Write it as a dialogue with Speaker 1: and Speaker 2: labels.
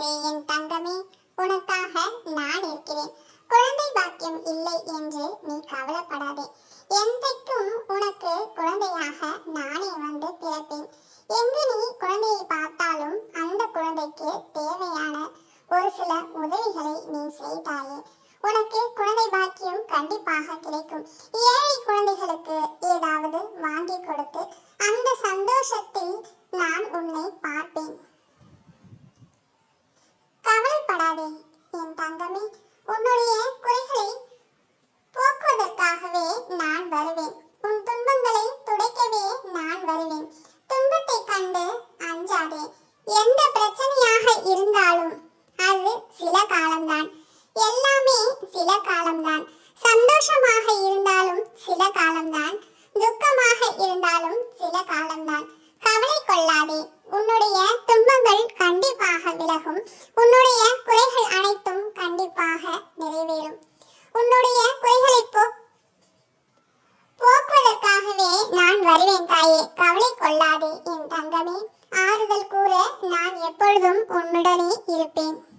Speaker 1: அழாதே என் தங்கமே உனக்காக நான் இருக்கிறேன். குழந்தை பாக்கியம் இல்லை என்று நீ கவலைப்படாதே. என்றைக்கும் உனக்கு குழந்தையாக நானே வந்து பிறப்பேன். எங்கு நீ குழந்தையை பார்த்தாலும் அந்த குழந்தைக்கு தேவையான ஒரு சில உதவிகளை நீ செய்தாயே. உனக்கு குழந்தை பாக்கியம் கண்டிப்பாக கிடைக்கும். ஏழை குழந்தைகளுக்கு ஏதாவது வாங்கி கொடுத்து அந்த சந்தோஷத்தில் நான் உன்னை பார்ப்பேன். உன்னுடைய குறைகளை போக்குவதற்காகவே நான் வருவேன். உன் துன்பங்களை துடைக்கவே நான் வருவேன். துன்பத்தை கண்டு அஞ்சாதே. எந்த பிரச்சனையாக இருந்தாலும் அது சில காலம்தான். எல்லாமே சில காலம்தான். சந்தோஷமாக இருந்தாலும் சில காலம்தான். துக்கமாக இருந்தாலும் சில காலம்தான். கவலை கொள்ளாதே. உன்னுடைய துன்பங்கள் கண்டிப்பாக விலகும். உன்னுடைய உன்னுடைய குறைகளை போ. போக்குவதற்காகவே நான் வருவேன் தாயே கவலை கொள்ளாதே என் தங்கமே. ஆறுதல் கூற நான் எப்பொழுதும் உன்னுடனே இருப்பேன்.